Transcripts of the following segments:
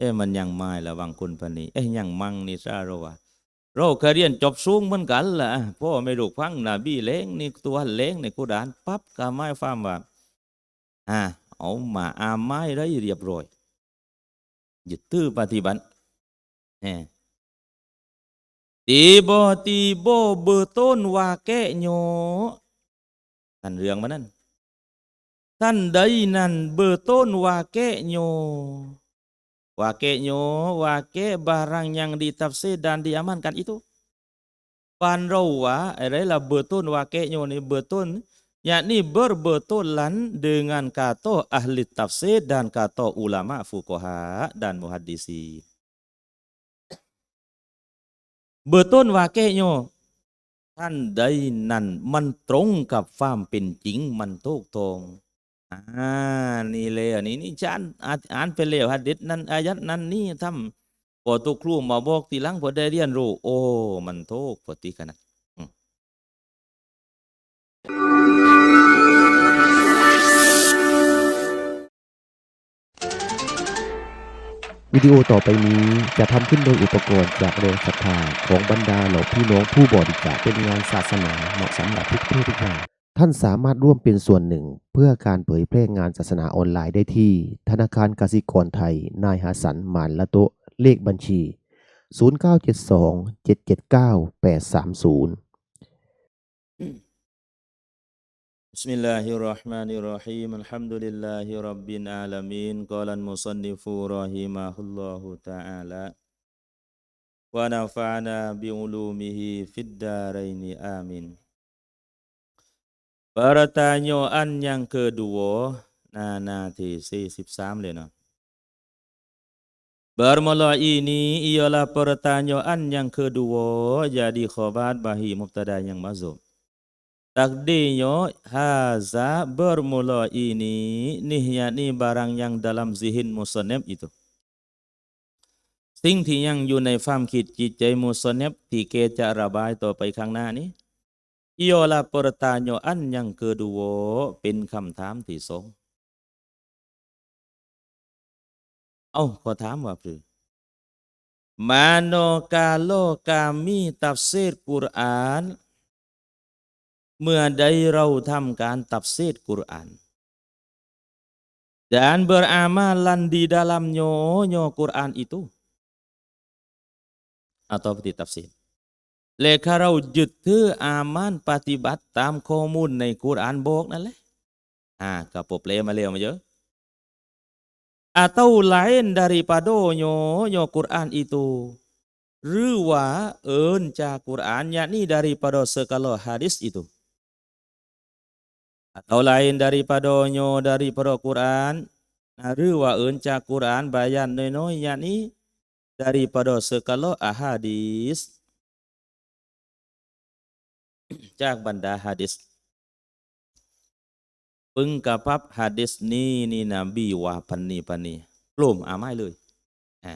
เอ้มันยังไม่ระวังคุณปนีเอ้ยังมั่งนี่ซาโรวะเราเคยเรียนจบสูงเหมือนกันล่ะพ่อไม่รู้ฟังนาบีเล้งนี่ตัวเล้งในกุรานปั๊บก็ไม่ฟังว่าอ่าเอามาอาไม้ไรเรียบร้อยยึดตื้อปฏิบัติแหมตีโบตีโบเบอร์ต้นว่าแกะโยท่านเรื่องมันนั่นท่านใดนั่นเบอร์ต้นว่าแกะโย Wakeknya, wake barang yang ditafsir dan diamankan itu. Panrawa adalah betul wakeknya ni betul yakni berbetulan dengan kata ahli tafsir dan kata ulama fuqaha dan muhaddisi. Betul wakeknya ท่านใดนั้นมันตรงกับความเป็นจริงมันถูกต้อง อ่านี่เลยอันนี้นี่ฉันอ่านอ่านไปแล้วฮัดดิษนั้นอายัดนั้นนี่ทำพอตัวครูมาบอกทีหลังพอได้เรียนรู้โอ้ มันโทกพอตีขนาดวิดีโอต่อไปนี้จะทำขึ้นโดยอุปกรณ์จากแรงศรัทธาของบรรดาเหล่าพี่น้องผู้บริจาคเป็นงานศาสนาเหมาะสำหรับทุกเพศทุกวัย ท่านสามารถร่วมเป็นส่วนหนึ่ง เพื่อการเผยแพร่งานศาสนาออนไลน์ได้ที่ ธนาคารกสิกรไทย นายฮัสสันหมานละโตะเลขบัญชี 0972 779 830 بسم الله الرحمن الرحيم الحمد لله رب العالمين قال المصنف رحمه الله تعالى ونفعنا بعلومه في الدارين آمين Pertanyaan yang kedua Nah, nanti C13 เลยเนาะ Bermula ini ialah pertanyaan yang kedua jadi khabar bahi mubtada yang mazum. Takdirnya haza bermula ini nih yakni barang yang dalam zihin musannif itu. สิ่งที่ยังอยู่ในความคิดจิตใจมุสเนบที่เกจะระบายต่อไปข้างหน้านี้ อีโอลาปรตาโยอันยังเกิดูโวเป็นคำถามที่สองเอาขอถามว่าคือ Mano kalau kami tafsir Quran เมื่อใดเราทำการตับเซตกุรอาน dan beramalan di dalamnya nyo Quran itu atau peti tafsir และถ้าเรายึดถืออามันปฏิบัติตามข้อมูลในกุรอานบอกนั่นแหละอ่าก็ปบเลมาเร็วมาเยอะ atau lain daripada nyo nyo Quran itu หรือว่าเอินจากกุรอานyakni daripada segala hadis itu atau lain daripadanya daripada Quran หรือว่าเอินจากกุรอานบายันน้อยๆอย่างนี้ daripada segala ahadis จากบรรดา hadis ปึงกับพับ hadis นี้นี่นบีวาพันนีพันนีกลุ่มอาไม่เลยอ่า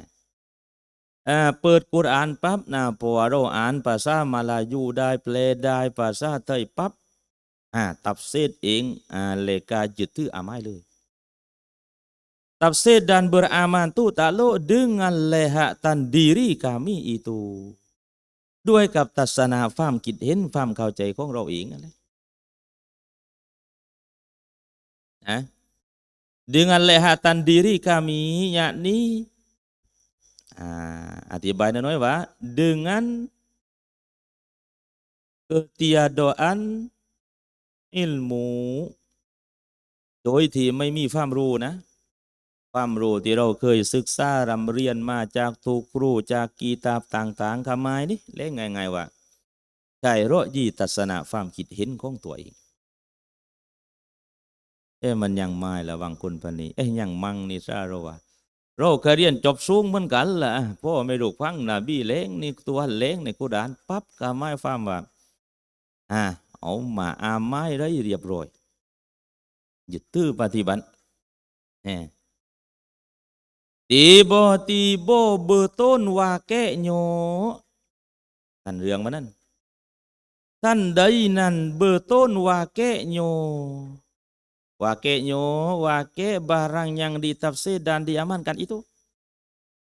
อ่าเปิดกุรอานปั๊บนะพอเราอ่านภาษามาลายูได้แปลได้ภาษาไทยปั๊บอ่าตับเซตเองอ่าเลกายึดถืออาไม่เลย Tafsir dan beraman tu takluk dengan lehatan diri kami itu ด้วยกับทัศนาความคิดเห็นความเข้าใจของเราเองนั่นแหละนะ dengan lehatan diri kami yakni อ่าอธิบายน้อยว่า dengan ketiadaan ilmu โดยที่ไม่มีความรู้นะ ความรู้ที่เราเคยศึกษารำเรียนมาจากถูกครูจากกีตาบต่างๆคำไม้นี่เล่นไงๆว่าใช่เราะยีตัศนะความคิดเห็นของตัวเองเอ้มันยังไม่ระวังคนปนนี้เอ้ยังมั่งนี่ซาเราว่าเราเคยเรียนจบสูงเหมือนกันล่ะพ่อไม่รู้ฟังนะบี้เล้งนี่ตัวเล้งในกุรานปั๊บก็ไม่ฟังว่าอ่าเอามาอาไม้ไรเรียบร้อยยึดตื้อปฏิบัติแหม นท่านใดนั่นเบอร์ต้นวาเกะโยวาเกะโยวาเกะ barang yang ditafsir dan diamankan itu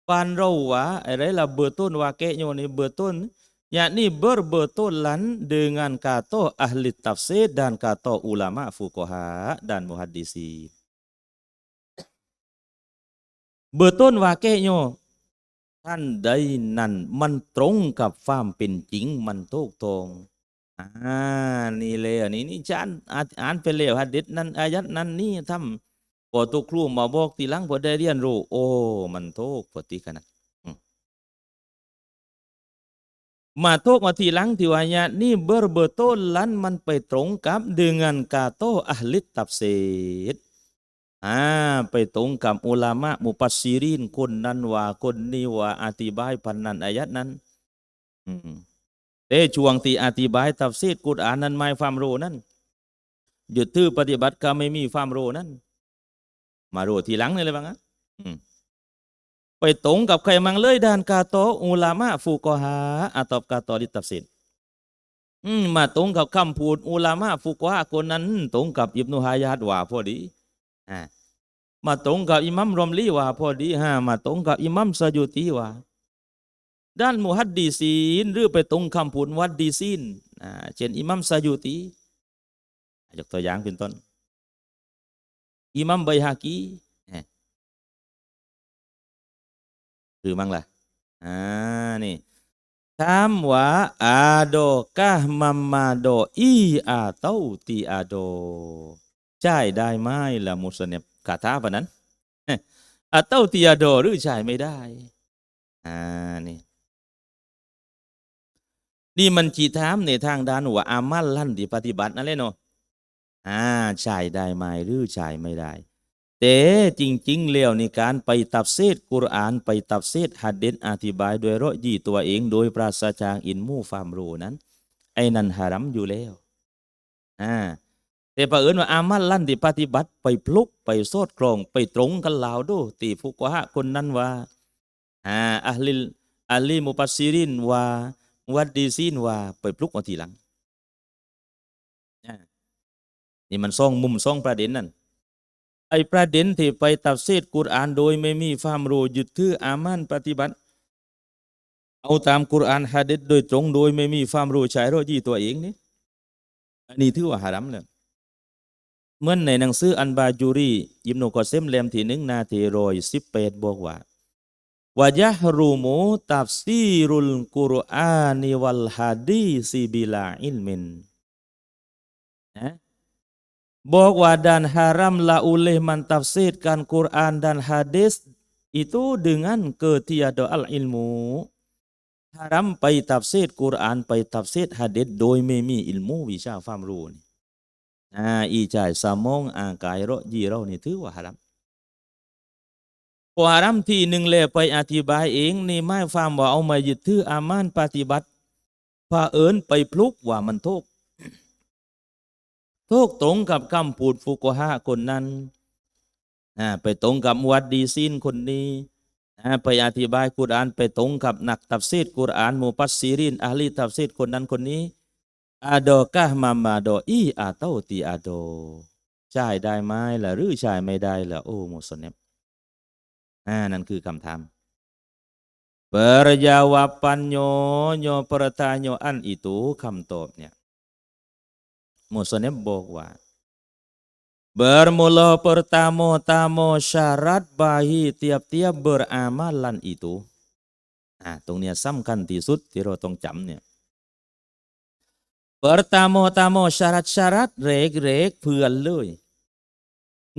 panrawa adalah betul wakilnya ni betul yakni berbetulan dengan kata ahli tafsir dan kata ulama fuqaha dan muhaddisin. Betul wakilnya ท่านใดนั้นมันตรงกับความเป็นจริงมันถูกต้องอ่านี่เลยอันนี้นี่ฉันอ่านอ่านไปแล้วฮะดิษนั้นอายัดนั้นนี่ทำพอตุครูมาบอกทีหลังพอได้เรียนรู้โอ้มันถูกพอตีขนาดมาถูกมาทีหลังที่วาเนี่ยนี่เบอร์เบอร์ต้นลันมันไปตรงกับ dengan kata ahli tafsir อ่าไปตรงกับอุลามะมุปัสซิรินคนนั้นว่าคนนี้ว่าอธิบายพันนั้นอายัดนั้นอืมแต่ช่วงที่อธิบายตัฟซีดกุรอานนั้นไม่ความรู้นั้นหยุดทื่อปฏิบัติก็ไม่มีความรู้นั้นมารู้ทีหลังนี่เลยบ้างอะไปตรงกับใครมังเลยด้านกาโตอุลามะฟูกอฮาอัตอบกาโตดิตัฟซีดมาตรงกับคำพูดอุลามะฟูกอฮาคนนั้น ตรงกับอิบนุฮายาดว่าพอดี มาตรงกับอิหมัมรอมลีว่าพอดีฮะมาตรงกับอิหมัมซายุตีว่าด้านมุฮัดดีซีนหรือไปตรงคำพูดวัดดีซีนอ่าเช่นอิหมัมซายุตียกตัวอย่างเป็นต้นอิหมัมไบฮากีคือมั้งล่ะอ่านี่ถามว่าอาโดกะมัมมาโดอีอาเตาตีอาโด ใช่ได้ไหมละมุสเนบคาถาปะนั้นอาเต้าตีอาโดหรือใช่ไม่ได้อ่านี่นี่มันจีถามในทางด้านว่าอามัลลั่นที่ปฏิบัตินั่นเลยเนาะอ่าใช่ได้ไหมหรือใช่ไม่ได้ แต่จริง ๆ แล้วในการไปตับเซตกุรอานไปตับเซตฮัดเดนอธิบายโดยราะยี่ตัวเอง โดยปราศจากอินมูฟามรูนั้น ไอ้นันฮารัมอยู่แล้วอ่า แต่ประเอิญว่าอามัลลั่นที่ปฏิบัติไปพลุกไปโซดกรอง ไปตรงกันลาวดูตีฟุกวะคนนั้นว่าอ่าอัลลิอัลลีมุปัสซิรินว่าวัดดีซินว่าไปพลุกมาทีหลังนี่มันซ่องมุมซ่องประเด็นนั่นไอประเด็นที่ไปตัดเศษกุรอานโดยไม่มีความรู้ยึดถืออามันปฏิบัติ เอาตามกุรอานฮะดิษโดยตรงโดยไม่มีความรู้ใช้รู้ยี่ตัวเองนี่อันนี้ถือว่าฮารัมเลย เมื่อในหนังสืออันบาจูรียิมโนกอเซมเลมที่หนึ่งนาทีรอยสิบเปดบอกว่าวายะรูมูตัฟซีรุลกุรอานิวัลฮะดีซีบิลาอิลมินนะบอกว่า dan haram la oleh mentafsirkan Quran dan hadis itu dengan ketiada al ilmu haram ไปตัฟซีดกุรอานไปตัฟซีดฮะดิษโดยไม่มีอิลมูวิชาความรู้นี่ อ่าอีจ่ายสมองอ่างกายเรายีเรานี่ถือว่าฮารัมพอฮารัมที่หนึ่งเลยไปอธิบายเองนี่ไม่ฟังว่าเอามายึดถืออามานปฏิบัติพาเอิญไปพลุกว่ามันทุกทุกตรงกับคำพูดฟุกฮะคนนั้นอ่าไปตรงกับวัดดีซินคนนี้อ่าไปอธิบายกุรอานไปตรงกับนักตัฟซีดกุรอานมุปัสซีริน ahli ตัฟซีดคนนั้นคนนี้ Adakah mamado i atau tiado ใช่ได้ไหมล่ะหรือใช่ไม่ได้ล่ะโอ้มุสเนบอ่านั่นคือคำถาม Perjawabannya nyo pertanyaan itu คำตอบเนี่ยมุสเนบบอกว่า Bermula pertama-tama syarat bagi tiap-tiap beramalan itu อ่าตรงเนี้ยสำคัญที่สุดที่เราต้องจำเนี่ย Pertama-tama syarat-syarat เรกเรกเพื่อนเลย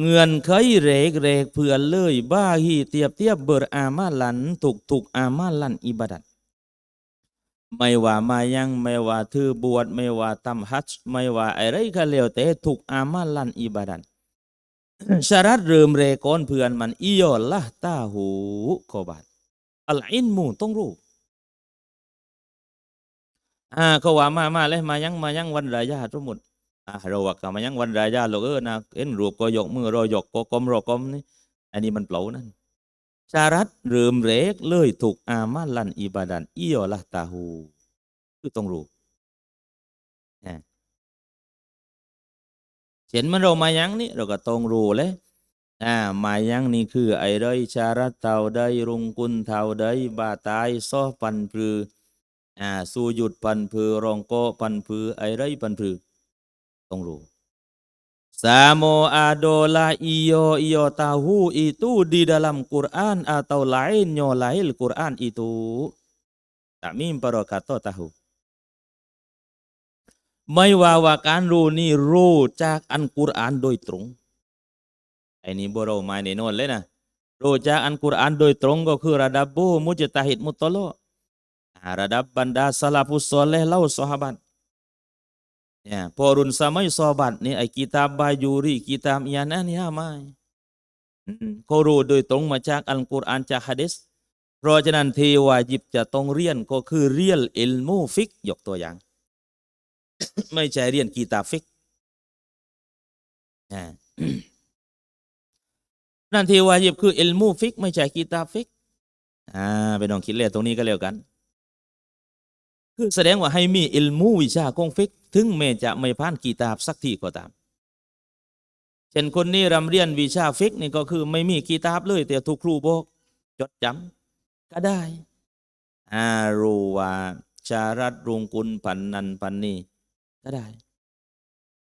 เงื่อนไขเรกเรกเพื่อนเลยบ้าฮีเทียบเทียบเบอร์อามาลันถูกถูกอามาลันอิบาดัตไม่ว่ามายังไม่ว่าถือบวชไม่ว่าทำฮัจญ์ไม่ว่าอะไรก็แล้วแต่ถูกอามาลันอิบาดัตสารัตเริ่มเรกอนเพื่อนมันอียอลละตาหูกอบาดอัลอินมูต้องรู้ อ่าเขาว่ามามาเลยมายังมายังวันรายาสมมุติอ่าเราว่าก็มายังวันรายาหรอกเออนะเอ็นรูปก็ยกมือรอยกก็กลมรอกลมนี่อันนี้มันเปล่านั่นสารัตเริ่มเรกเลยถูกอามาลันอิบาดันอียอละตาหูคือต้องรู้นะเห็นมันเรามายังนี่เราก็ต้องรู้เลยอ่ามายังนี่คือไอ้ไรชารัตเท่าใดรุงกุลเทาใดบาตายซ้อปันปรือ อ่าสู้หยุดปันพือรองโกปันพือไอไรปันพือต้องรู้ Samo adola iyo iyo tahu itu di dalam Quran atau lain nyolail Quran itu. Takmim para kata tahu. ไม่ว่าว่าการรู้นี่รู้จากอันกุรอานโดยตรงไอ้นี่บเรามาในโน่นเลยนะรู้จากอันกุรอานโดยตรงก็คือระดับบูมุจตาฮิดมุตตโล ระดับบรรดาสลาฟุสซอเลห์เล่าซอฮาบัต Ya, porun samai sobat ni ai kitab bajuri, kitab iana ni amai. เขารู้โดยตรงมาจากอัลกุรอานจากฮะดิษเพราะฉะนั้นที่วาจิบจะต้องเรียนก็คือเรียนอิลมูฟิกยกตัวอย่าง ไม่ใช่เรียนกีตาฟิกนั่นที่วาจิบคืออิลมูฟิก ไม่ใช่กีตาฟิกอ่าไปลองคิดเลยตรงนี้ก็แล้วกัน คือแสดงว่าให้มีอิลมูวิชาคงฟิก ถึงแม้จะไม่ผ่านกีตาบสักทีก็ตาม เช่นคนนี้รำเรียนวิชาฟิกนี่ก็คือไม่มีกีตาบเลย แต่ถูกครูบอกจดจำก็ได้อารู้ว่าชารัตรุงกุลพันนันพันนี้ก็ได้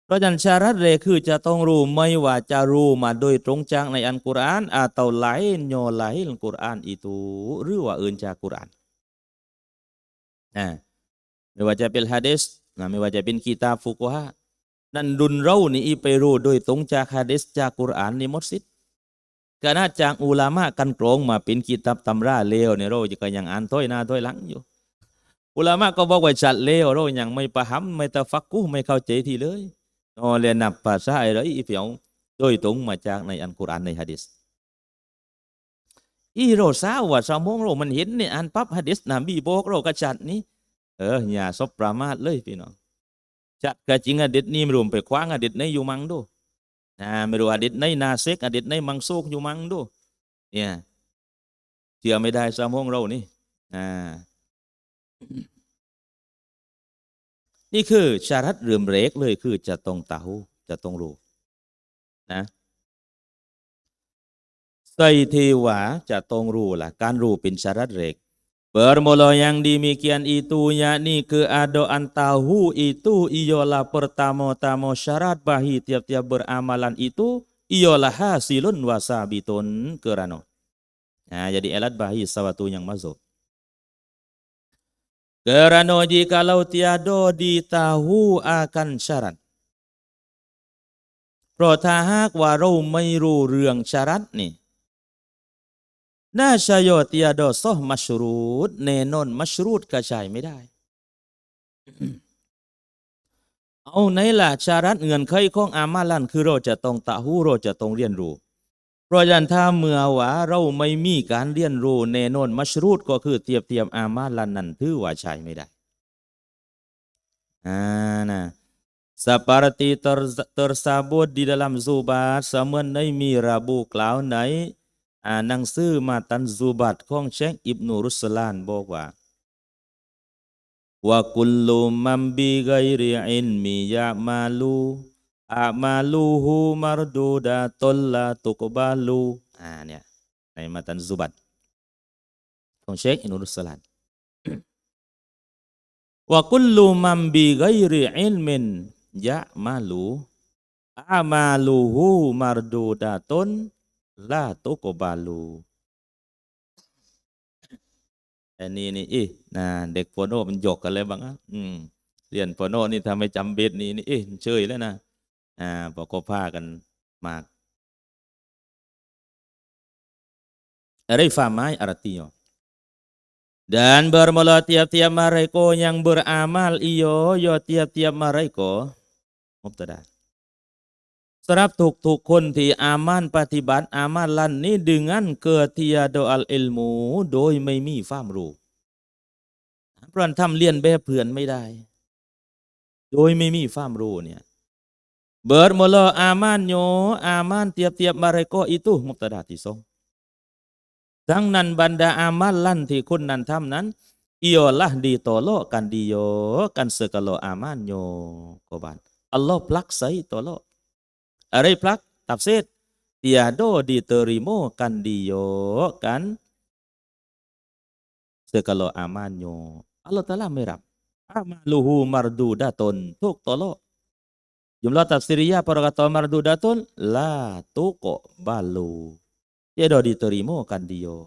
เพราะฉะนั้นชารัตเรคือจะต้องรู้ไม่ว่าจะรู้มาโดยตรงจากในอันกุรอาน atau lain nyolail Quran itu หรือว่าอื่นจากกุรอานนะ ไม่ว่าจะเป็นฮะดิษนะไม่ว่าจะเป็นกีตาฟุกฮะนั่นดุนเรานี่อีไปรู้โดยตรงจากฮะดิษจากกุรอานนี่มดสิทธิ์ขณะจากอุลามะกันกรองมาเป็นกีตาบตำราเลวเนี่ยเราจะก็ยังอ่านถ้อยหน้าถ้อยหลังอยู่ อุลามะก็บอกว่าจัดเลวเรายังไม่ประหำไม่ตะฟักกูไม่เข้าใจทีเลยนอเรียนนับภาษาอะไรอีเปียวโดยตรงมาจากในอันกุรอานในฮะดิษอีเราทราว่าสมองเรามันเห็นเนี่ยอ่านปั๊บฮะดิษนบีบอกเราก็จัดนี่ เอออย่าซบประมาทเลยพี่น้องจัดกะจิงอดีตนี่รวมไปคว้างอดีตในอยู่มังดูนะไม่รู้อดีตในนาเซกอดีตในมังโซกอยู่มังดูเนี่ยเชื่อไม่ได้สมองเรานี่อ่านี่คือชารัตเรื่มเรกเลยคือจะต้องตาหูจะต้องรู้นะใส่เทวาจะต้องรู้ล่ะ การรู้เป็นชารัตเรก Bermula yang demikian itu yakni keadaan tahu itu ialah pertama-tama syarat bahi tiap-tiap beramalan itu ialah hasilun wasabitun kerana. Nah, jadi alat bahi sawatu yang masuk. Kerana jikalau tiada ditahu akan syarat. เพราะถ้าหากว่าเราไม่รู้เรื่องชารัตนี่ น่าชายอติยาดอซอมัชรูดแน่นอนมัชรูดกระชายไม่ได้ เอาไหนล่ะชารัตเงื่อนไขของอามาลันคือเราจะต้องตะหูเราจะต้องเรียนรู้ เพราะฉะนั้นถ้าเมื่อว่าเราไม่มีการเรียนรู้แน่นอนมัชรูดก็คือเทียบเทียมอามาลันนั้นถือว่าใช่ไม่ได้อ่านะ seperti ter- tersebut di dalam zubat เสมือ อ่าหนังสือมาตันซูบัตของเชคอิบนุรุสลานบอกว่าว่ากุลลุมัมบิไกริอินมียามาลูอามาลูฮูมารดูดาตลลาตุกบาลูอ่าเนี่ยในมาตันซูบัตของเชคอิบนุรุสลานว่ากุลลุมัมบิไกริอินมินยามาลูอามาลูฮูมารดูดาตน ลาโตโกบาลูอันนี้นี่อีนะเด็กปโนมันหยกกันเลยบ้างอะอืมเรียนปโนนี่ทำให้จำเบ็ดนี้นี่เอ๊ะเชยแล้วนะอ่าปก็พากันมากอะไรฟาไม้อารติโย Dan bermula tiap-tiap mereka yang beramal iyo yo tiap-tiap mereka mubtada สำหรับทุกทุกคนที่อามานปฏิบัติอามาลันนี้ดึงันเกิดทียาโดอัลอิลมูโดยไม่มีความรู้เพราะนั้นทำเลียนแบบเพื่อนไม่ได้ โดยไม่มีความรู้เนี่ย เบิดมลอามานโยอามานเทียบเทียบมาเรโกอิตุมุตดาที่สงทั้งนั้นบรรดาอามาลันที่คนนั้นทำนั้นอิโอละดีโตโลกันดีโยกันเสกโลอามานโยกบานอัลลอฮ์พลักไซโตโลอะไรพลัก ตับเซต tiado diterima kandio kan segala amannya Allah Ta'ala merap amaluhu mardudatun tuk tolo jumlah tafsiriyah para kata mardudatun la tuko balu tiada diterima kan dia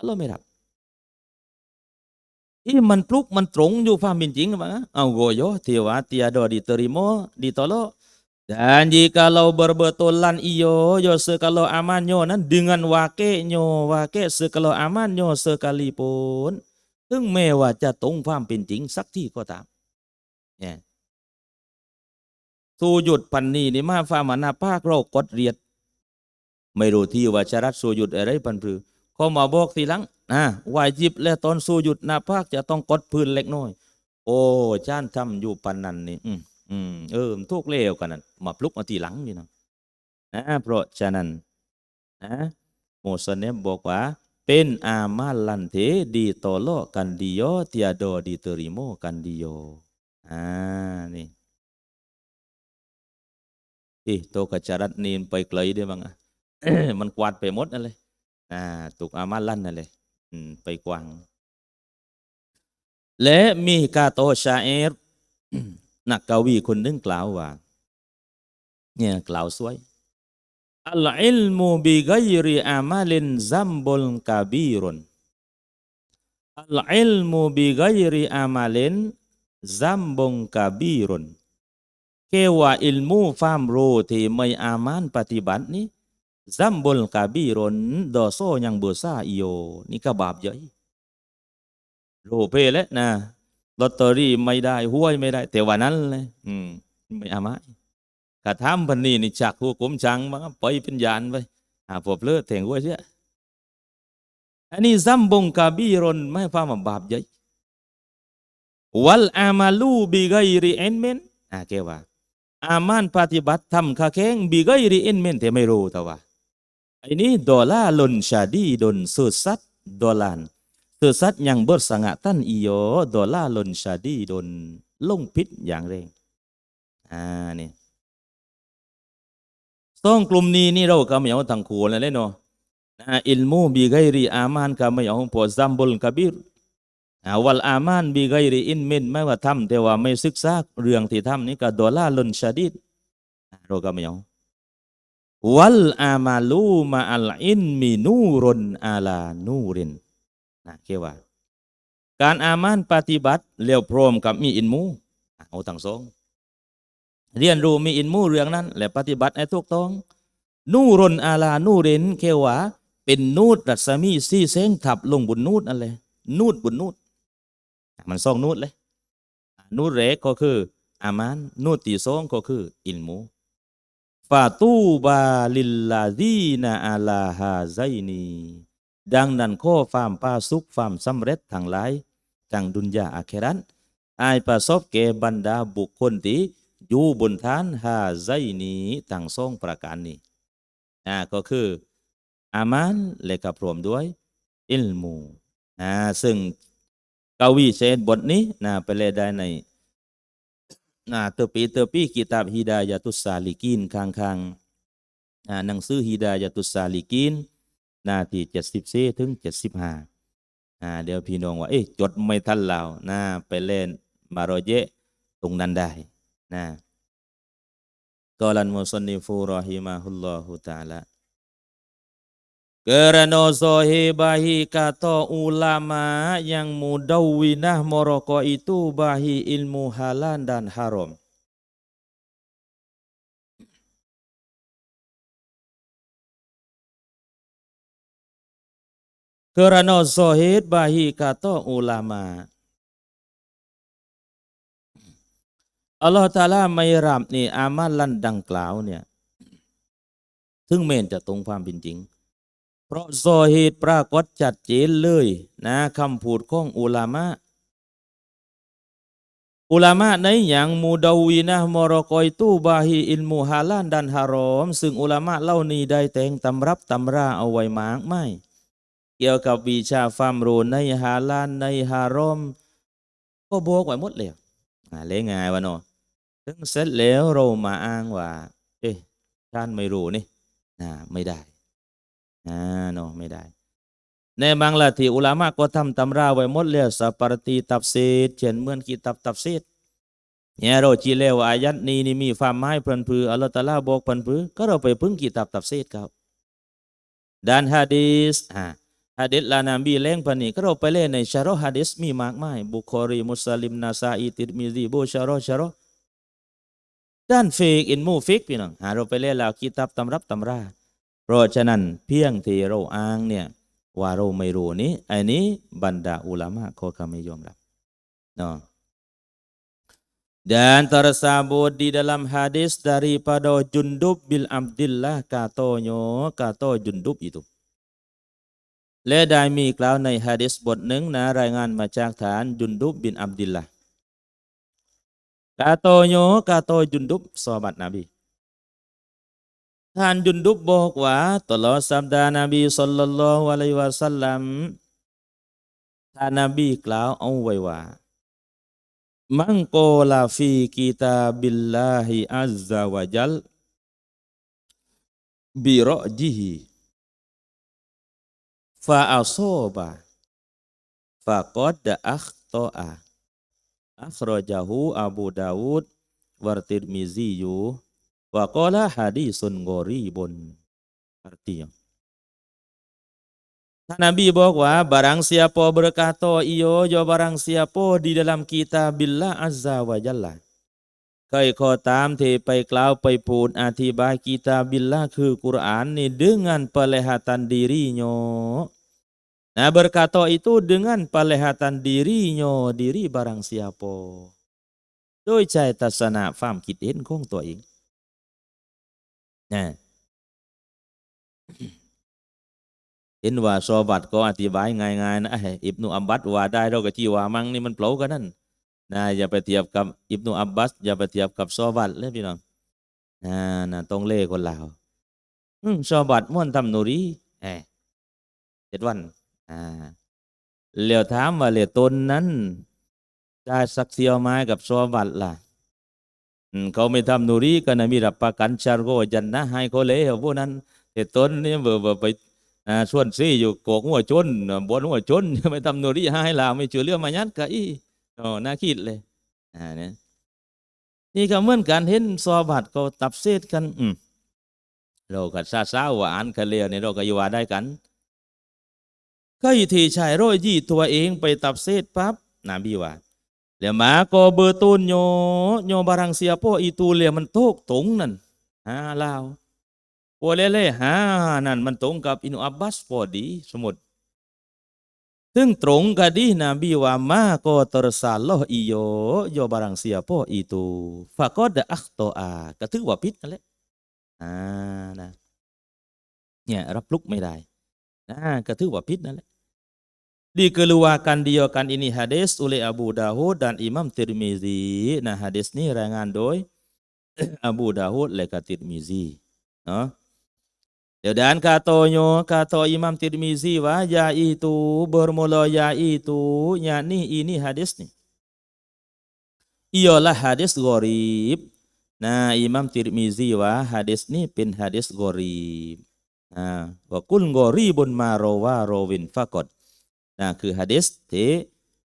Allah merap อีมันปลุกมันตรงอยู่ความเป็นจริงมั้งเอาโกโยtiwa tiada diterima ditolak dan jikalau berbetulan iyo yo sekalau amannya nan dengan wakeknya wake sekalau amannya sekalipun ถึงแม้ว่าจะตรงความเป็นจริงสักที่ก็ตามเนี่ยสูหยุดปันนี้นี่มาฟ้ามานาภาคเรากดเรียด ไม่รู้ที่ว่าชรัดสู้หยุดอะไรปันพือเขามาบอกทีหลังนะวายจิบและตอนสูหยุดนาภาคจะต้องกดพื้นเล็กน้อย โอ้จานทำอยู่ปันนันนี่อืม อืมเออมทุกเลวกันนั่นมาปลุกมาทีหลังนี่นะนะเพราะฉะนั้นนะโมเสเนบบอกว่า เป็นอามาลันเทดีโตโลกันดิโยเตียโดดีเตริโมกันดิโยอ่านี่อ๊ะโตกระจารัดนีนไปไกลได้บ้างอะมันกวาดไปหมดนั่นเลยอ่าตุกอามาลันนั่นเลยอืมไปกวางและมีกาโตชาเอร นักกวีคนนึงกล่าวว่า เนี่ยกล่าวสวยอัลอิลมูบิกัยริอามาลินซัมบุลกาบีรุนอัลอิลมูบิกัยริอามาลินซัมบุลกาบีรุนแค่ว่าอิลมูความรู้ที่ไม่อามานปฏิบัตินี้ซัมบุลกาบีรุนดอโซยังเบอร์ซาอีโยนี่ก็บาปใหญ่รู้เพแล้วนะ ลอตเตอรี่ไม่ได้หวยไม่ได้ แต่วันนั้นเลยอืมไม่อามานกระทำพันนี้นี่จากหัวกลมชังมาไปเป็นยานไปหาพบเลือดแทงหัวเสียอันนี้ซัมบงกาบีรนไม่ฟ้ามาบาปใหญ่วัลอามาลูบิไกริเอนเมนอ่าแกว่า อามานปฏิบัติทำข้าแข้งบิไกริเอนเมนแต่ไม่รู้แต่ว่าไอ้นี้ดอลลาร์ลนชาดีดนสุดสัดดอลลาน สุดสัดยังเบิดสงะตันอีโยดอลลาลนชาดีดนลงพิษอย่างแรงอ่านี่สองกลุ่มนี้นี่เราก็ไม่เอาทั้งคู่เลยเนาะนะอิลมูบีไกรีอามานก็ไม่เอาพอซัมบุลกบิรวัลอามานบีไกรีอินมินไม่ว่าทำแต่ว่าไม่ศึกษาเรื่องที่ทำนี่ก็ดอลลาลนชาดิดเราก็ไม่เอาวัลอามาลูมาอัลอินมีนูรนอาลานูริน นะเกี่ว่า การอามานปฏิบัติเลี้ยวพร้อมกับมีอินมูเอาทั้งสองเรียนรู้มีอินมูเรื่องนั้น และปฏิบัติให้ถูกต้อง นู่รนอาลานู่เรนเคว่าเป็นนูดรัศมีซี่เซ้งทับลงบนนูดนั่นเลยนูดบนนูดมันสองนูดเลย นูดแรกก็คืออามานนูดที่สองก็คืออิลมูฟาตูบาลิลลาดีนาอาลาฮาไซนี ดังนั้นข้อฟามปาสุขฟามสำเร็จทั้งหลายทั้งดุนยาอาเครันอายประสบแก่บรรดาบุคคลที่อยู่บนฐานฮาไซนี้ทั้งสองประการนี้อ่าก็คือ อามานและก็พร้อมด้วย อิลมูอ่าซึ่งกวีเชนบทนี้นะไปเลยได้ในนะเตอปีเตอปีกิตาบฮิดายาตุสซาลิกินข้างข้างๆอ่าหนังสือฮิดายาตุสซาลิกิน หน้าที่เจ็ดสิบสี่ถึงเจ็ดสิบห้าอ่าเดี๋ยวพี่น้องว่าเอ๊ะจดไม่ทันเราหน้าไปเล่นมารอเยตรงนั้นได้นะกอลันมุสนิฟูรอฮิมาฮุลลอฮุตาละ Kerana bahi kata ulama มะยังมุดาวินะ Moroko itu bahi ilmu ฮัลันดันฮารอม Kerana zahid bahi kata ulama อัลลอฮฺตาลาไม่รับนี่อามาลันดังกล่าวเนี่ยถึงเมนจะตรงความเป็นจริง เพราะโซเหตุปรากฏจัดเจนเลยนะคำพูดของอุลามะอุลามะในอย่างมูดาวีนะมรกอยตู้บาฮีอิลมูฮาลานดันฮารอม ซึ่งอุลามะเล่านี้ได้แต่งตำรับตำราเอาไว้มากไม่ เกี่ยวกับวิชาฟามรูในฮาลานในฮารอม ก็บอกไว้หมดเลยอ่าเลง่ายวะเนาะถึงเสร็จแล้วเรามาอ้างว่า เอ๊ะท่านไม่รู้นี่นะไม่ได้อ่าเนาะไม่ได้ ในบางละที่อุลามะก็ทำตำราไว้หมดแล้วสัปรตีตับเศษเช่นเมื่อนกิตับตับเศษเนี่ยเราจีเลวอายัดนี้นี่มีความหมายพิ่นพืออัลลอฮฺตะลาบอกพิ่นพือก็เราไปพึ่งกิตับตับเศษครับด้านฮะดีสอ่า ฮะดิษลานบีเล้งพันนี่ก็เราไปเล่นในชาร์ฮะดิษมีมากมายบุคอรีมุสลิมนาซาอีติดมิซีบูชาร์ชาร์ด้านฟิกอินมูฟิกพี่น้องหาเราไปเล่นล้วกิตับตำรับตำราเพราะฉะนั้นเพียงที่เราอ้างเนี่ยว่าเราไม่รู้นี้ไอ้นี้บรรดาอุลามะเขาก็ไม่ยอมรับเนาะ Dan tersebut di dalam hadis daripada Jundub bil Abdillah katanya kata Jundub itu และได้มีกล่าวในฮะดิษบทหนึ่งนะรายงานมาจากฐานจุนดุบบินอับดิลละกาโตโยกาโตจุนดุบสอบัตนบีท่านจุนดุบบอกว่าตลอดสัปดาห์นบีสัลลัลลอฮุอะลัยวะสัลลัมท่านนบีกล่าวเอาไว้ว่ามังโกลาฟีกิตาบิลลาฮิอัซซาวะจัลบิรอจิฮิ ฟาอัโซบะฟากอดอัคโตอาอัครจัฮูอบูดาวุดวารติรมิซียู Waqala hadisun gharibun. Artinya. ท่านนบีบอกว่า barang siapa berkata iyo yo barang siapa di dalam kitabillah azza wa jalla ใครก็ตามที่ไปกล่าวไปพูดอธิบายกิตาบิลละคือกุรอานนี่ dengan pelihatan dirinya Nah berkata itu dengan pelihatan dirinya diri barang siapa โดยใจทัศนะความคิดเห็นของตัวเองนะเห็นว่าซอบัตก็อธิบายง่ายๆนะไอ้อิบนุอัมบัตว่าได้เราก็จีว่ามังนี่มันเปล่ากันนั่นนะอย่าไปเทียบกับอิบนุอับบาสอย่าไปเทียบกับซอบัตเลยพี่น้องนะนะตรงเล่คนลาวอืมซอบัตม่วนทำนูรีเอเจ็ดวัน อ่าเหลียวถามว่าเหลียวตนนั้นได้สักเซียวไม้กับซอบัตล่ะเขาไม่ทำนูรีก็นะมีรับประกันชาโกจันนะให้เขาเลยเอพวกนั้นแต่ตนนี่เบอร์เบอร์ไปอ่าชวนซี่อยู่โกกหัวจนบนหัวจนไม่ทำนูรีให้ลาไม่เชื่อเรื่องมายัดกะอีโอ้น่าคิดเลยอ่าเนี่ยนี่ก็เหมือนกันเห็นซอบัตก็ตับเซตกัน อืมเราก็ซาซาหวานกันเลยเนี่ยเราก็อยู่ว่าได้กัน ก็อีทีชายร้อยยี่ตัวเองไปตับเซตปั๊บนาบีว่า Lha maka betulnya nyo barang siapa itu le mentok tung nan. Ha lao. Boleh le ha nan mentung กับอินุอับบาสพอดีสมมุติซึ่งตรงกับดีนบีว่ามาก็ตรสาลออีโยโยบารังเสียพ่ออีตูฟะก็ดอัคโตอาก็ถือว่าผิดนั่นแหละอ่านะเนี่ยรับลุกไม่ได้นะก็ถือว่าผิดนั่นแหละ dikeluarkan dia kan ini hadis oleh Abu Dawud dan Imam Tirmizi. Nah hadis ni rangan doi Abu Dawud leka Tirmizi. No? Dan katanya kata Imam Tirmizi wah ya itu bermula ya itu yakni ini hadis ni. Ialah hadis gharib. Nah Imam Tirmizi wah hadis ni pin hadis gharib. Nah, wa kul gharibun ma rawa rawin faqat นะคือฮะดิษที่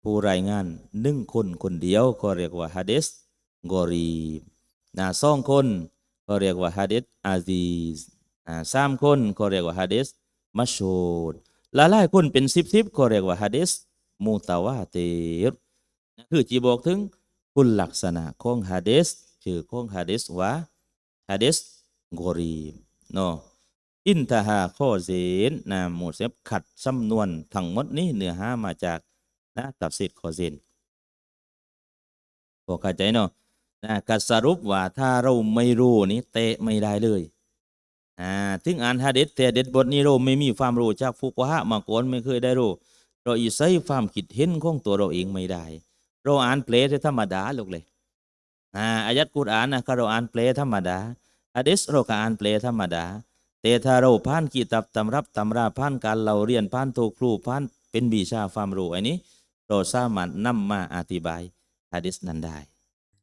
ผู้รายงานหนึ่งคนคนเดียวก็เรียกว่าฮะดิษกอรีบนะสองคนก็เรียกว่าฮะดิษอาซีซนะสามคนก็เรียกว่าฮะดิษมัชฮูดหลายหลายคนเป็นสิบสิบก็เรียกว่าฮะดิษมูตาวาเตรคือจีบอกถึงคุณลักษณะของฮะดิษชื่อของฮะดิษว่าฮะดิษกอรีบเนาะ อินทหาข้อเสนนะหมูเซฟขัดสำนวนทั้งหมดนี้เนื้อหามาจากนะตับสิทธิ์ข้อเสนพอเข้าใจเนาะนะกัสรุปว่าถ้าเราไม่รู้นี่เตะไม่ได้เลยอ่าถึงอ่านฮะดิษแต่เด็ดบทนี้เราไม่มีความรู้จากฟุกวะมาก่อนไม่เคยได้รู้เราอีใช้ความคิดเห็นของตัวเราเองไม่ได้ เราอ่านเปลสธรรมดาลูกเลยอ่าอายัดกุรอานนะก็เราอ่านเปลธรรมดาฮะดิษเราก็อ่านเปลธรรมดา แต่ถ้าเราผ่านกีตับตำรับตำราผ่านการเราเรียนผ่านตัวครูผ่านเป็นวิชาความรู้อันนี้ เราสามารถนำมาอธิบายฮะดิษนั้นได้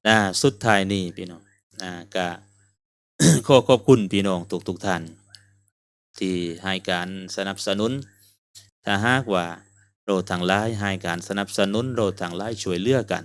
นะสุดท้ายนี่พี่น้องนะก็ขอขอบคุณพี่น้องทุกทุกท่าน ที่ให้การสนับสนุน ถ้าหากว่าเราทางหลายให้การสนับสนุนเราทางหลายช่วยเหลือกัน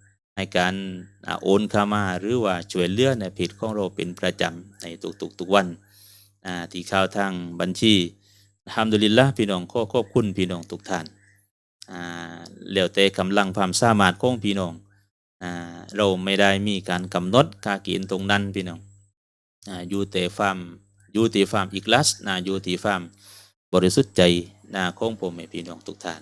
ให้การโอนเข้ามาหรือว่าช่วยเหลือในเพจของเราเป็นประจำในทุกๆทุกวันที่เข้าทางบัญชีทำดุลิลละพี่น้องขอขอบคุณพี่น้องทุกท่านอ่าแล้วแต่กำลังความสามารถของพี่น้องเราไม่ได้มีการกำหนดค่ากณฑ์ตรงนั้นพี่น้องอยู่แต่ความอยู่ที่ความอีกลัสนะอยู่ที่ความบริสุทธิ์ใจนะของผมให้พี่น้องทุกท่าน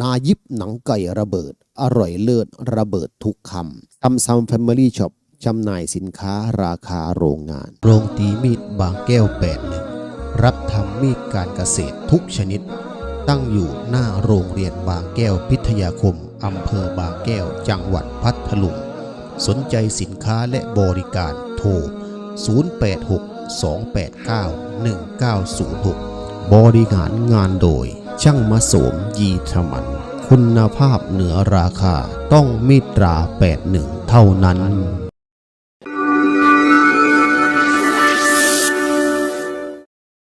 นายิบหนังไก่ระเบิด อร่อยเลิศระเบิดทุกคำซัมซัมแฟมิลี่ช็อปจำหน่ายสินค้าราคาโรงงาน โรงตีมีดบางแก้ว81รับทำมีดการเกษตรทุกชนิด ตั้งอยู่หน้าโรงเรียนบางแก้วพิทยาคมอำเภอบางแก้วจังหวัดพัทลุงสนใจสินค้าและบริการโทร 0862891906 บริหารงานโดย ช่างมาโสมยีธมัน คุณภาพเหนือราคาต้องมิตรา 81 เท่านั้น